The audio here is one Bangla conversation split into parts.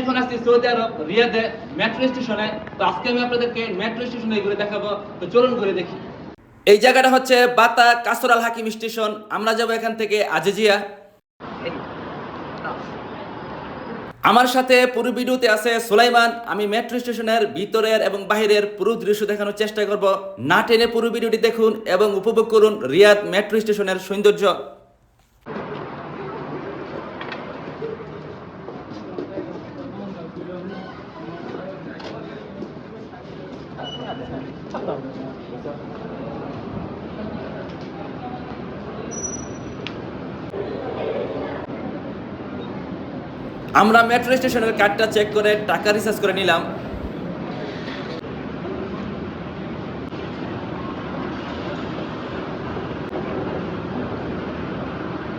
এখন আছি সৌদি আরব, রিয়াদে মেট্রো স্টেশনে তো আজকে আমি আপনাদেরকে মেট্রো স্টেশনে ঘুরে দেখাবো। তো চলুন ঘুরে দেখি। এই জায়গাটা হচ্ছে বাতা কাসরাল হাকিম স্টেশন। আমরা যাব এখান থেকে আজিজিয়া। আমার সাথে পুরো ভিডিওতে আছে সুলাইমান। আমি মেট্রো স্টেশনের ভিতরের এবং বাহিরের পুরো দৃশ্য দেখানোর চেষ্টা করব। না টেনে পুরো ভিডিওটি দেখুন এবং উপভোগ করুন রিয়াদ মেট্রো স্টেশনের সৌন্দর্য। আমরা মেট্রো স্টেশনের কার্ডটা চেক করে টাকা রিচার্জ করে নিলাম।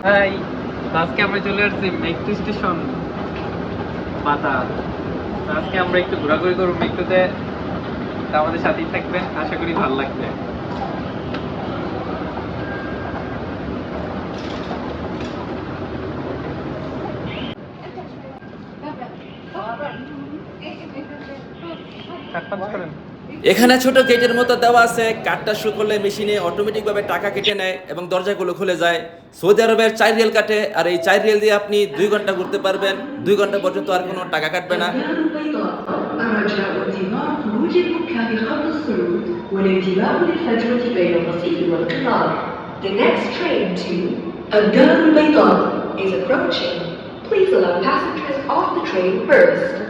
হাই আজকে আমরা চলে আসছি মেট্রো স্টেশন পাতা আজকে আমরা একটু ঘোরাঘুরি করব মেট্রোতে আমাদের সাথেই থাকবেন, আশা করি ভালো লাগবে। এখানে ছোট গেটের মতো দেওয়া আছে কাঠটা শুকলে মেশিনে অটোমেটিকভাবে টাকা কেটে নেয় এবং দরজাগুলো খুলে যায় সৌদি আরবের চার রিয়েল কাটে আর এই চার রিয়েল দিয়ে আপনি দুই ঘণ্টা ঘুরতে পারবেন দুই ঘণ্টা পর্যন্ত আর কোনো টাকা কাটবে না The next train to is approaching. Please allow passengers off the train first.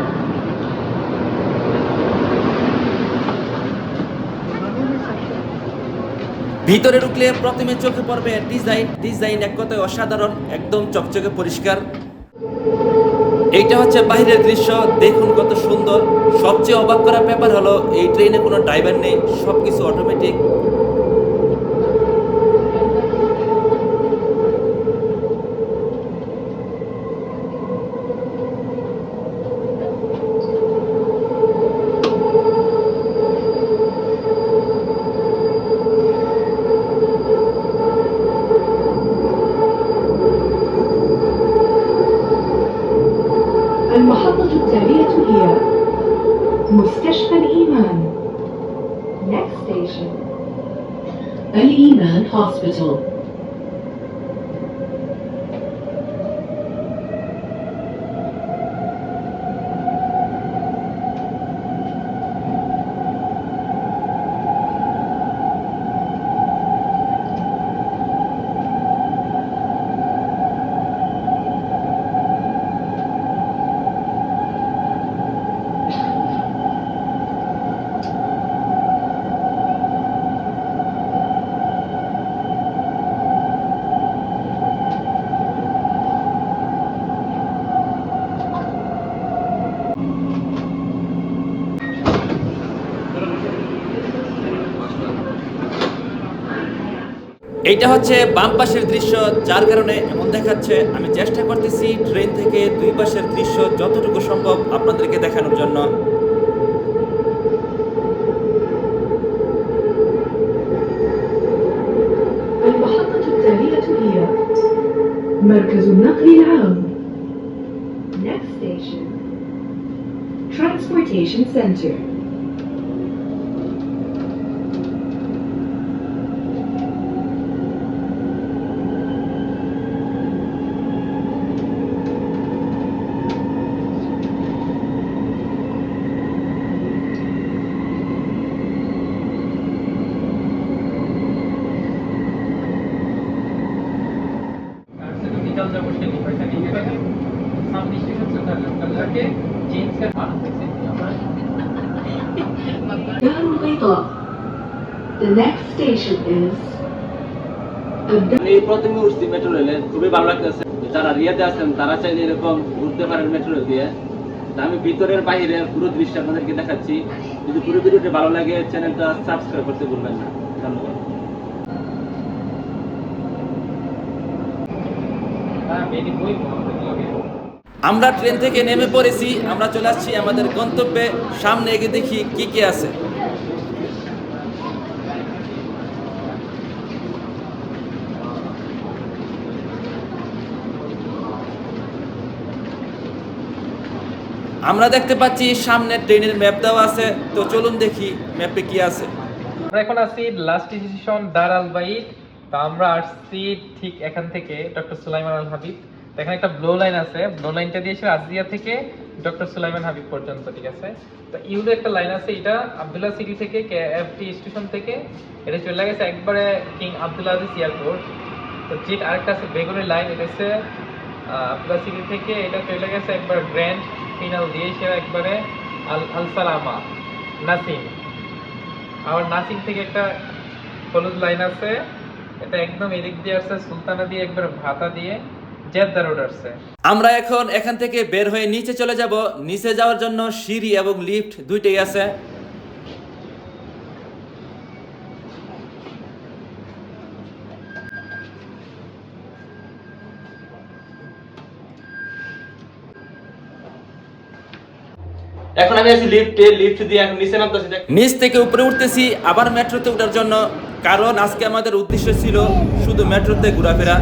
ভিতরে ঢুকলে প্রথমে চোখে পড়বে ডিজাইন। ডিজাইন এক কথায় অসাধারণ, একদম চকচকে পরিষ্কার। এইটা হচ্ছে বাহিরের দৃশ্য, দেখুন কত সুন্দর। সবচেয়ে অবাক করা ব্যাপার হলো, এই ট্রেনে কোনো ড্রাইভার নেই, সবকিছু automatic مستشفى الإيمان. Next station. الإيمان Hospital. এইটা হচ্ছে বাম পাশের দৃশ্য যার কারণে এমন দেখাচ্ছে আমি চেষ্টা করতেছি ট্রেন থেকে দুই পাশের দৃশ্য যতটুকু সম্ভব আপনাদেরকে দেখানোর জন্য المحطة التالية هي مركز النقل العام. Next station. Transportation Center. करके चेंज कर এই প্রথম উঠছি মেট্রো রেলে খুবই ভালো লাগতেছে। যারা রিয়াতে আছেন তারা চাইলে এরকম ঘুরতে পারেন মেট্রো রেল দিয়ে। আমি ভিতরের বাইরে পুরো দৃশ্য আপনাদেরকে দেখাচ্ছি। যদি পুরো ভিডিওটি ভালো লাগে চ্যানেলটা সাবস্ক্রাইব করতে ভুলবেন না। ধন্যবাদ। আমি বই আমরা ট্রেন থেকে নেমে পড়েছি, আমরা চলে আসছি আমাদের গন্তব্যে। সামনে এগিয়ে দেখি কি কি আছে। আমরা দেখতে পাচ্ছি সামনে ট্রেনের ম্যাপ দেওয়া আছে। তো চলুন দেখি ম্যাপে কি আছে। আমরা এখন আছি লাস্ট স্টেশন দার তো আমরা আসছি ঠিক এখান থেকে ডক্টর সুলাইমান আল হাবিব। এখানে একটা ব্লো লাইন আছে। ব্লো লাইনটা দিয়েছে আজিয়া থেকে ডক্টর সুলাইমান হাবিব পর্যন্ত, ঠিক আছে? তো ইউলো একটা লাইন আছে, এটা আবদুল্লাহ সিটি থেকে এফটি স্টেশন থেকে। এটা চলে গেছে একবারে কিং আবদুল্লাহ আজিজ এয়ারপোর্ট তো যেটা আরেকটা আছে বেগুনি লাইন এটা হচ্ছে আবদুল্লাহ সিটি থেকে, এটা চলে গেছে একবার গ্র্যান্ড ফিনাল দিয়ে সে একবারে আল আল সালামা নাসিম। আবার নাসিম থেকে একটা হলুদ লাইন আছে, এটা একদম এদিক দিয়ে আসছে, সুলতানা দিয়ে একবার ভাতা দিয়ে। জেদ্দা রোড আমরা এখন এখান থেকে বের হয়ে নিচে চলে যাব। নিচে যাওয়ার জন্য সিঁড়ি এবং লিফট দুইটাই আছে। এখন আমি আছি লিফটে লিফট দিয়ে এখন নিচে নামতেছি নিচ থেকে উপরে উঠতেছি আবার মেট্রোতে ওঠার জন্য। কারণ আজকে আমাদের উদ্দেশ্য ছিল শুধু মেট্রোতে ঘোরাফেরা।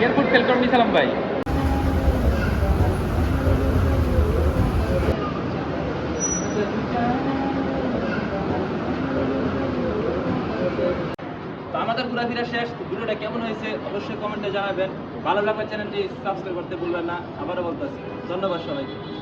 এয়ারপোর্ট ফেল করে নিয়েছিলাম ভাই। আমাদের ঘোরাফেরা শেষ। ভিডিওটা কেমন হয়েছে অবশ্যই কমেন্টে জানাবেন। ভালো লাগলে চ্যানেলটি সাবস্ক্রাইব করতে ভুলবেন না। আবারও বলতেছি। ধন্যবাদ সবাইকে।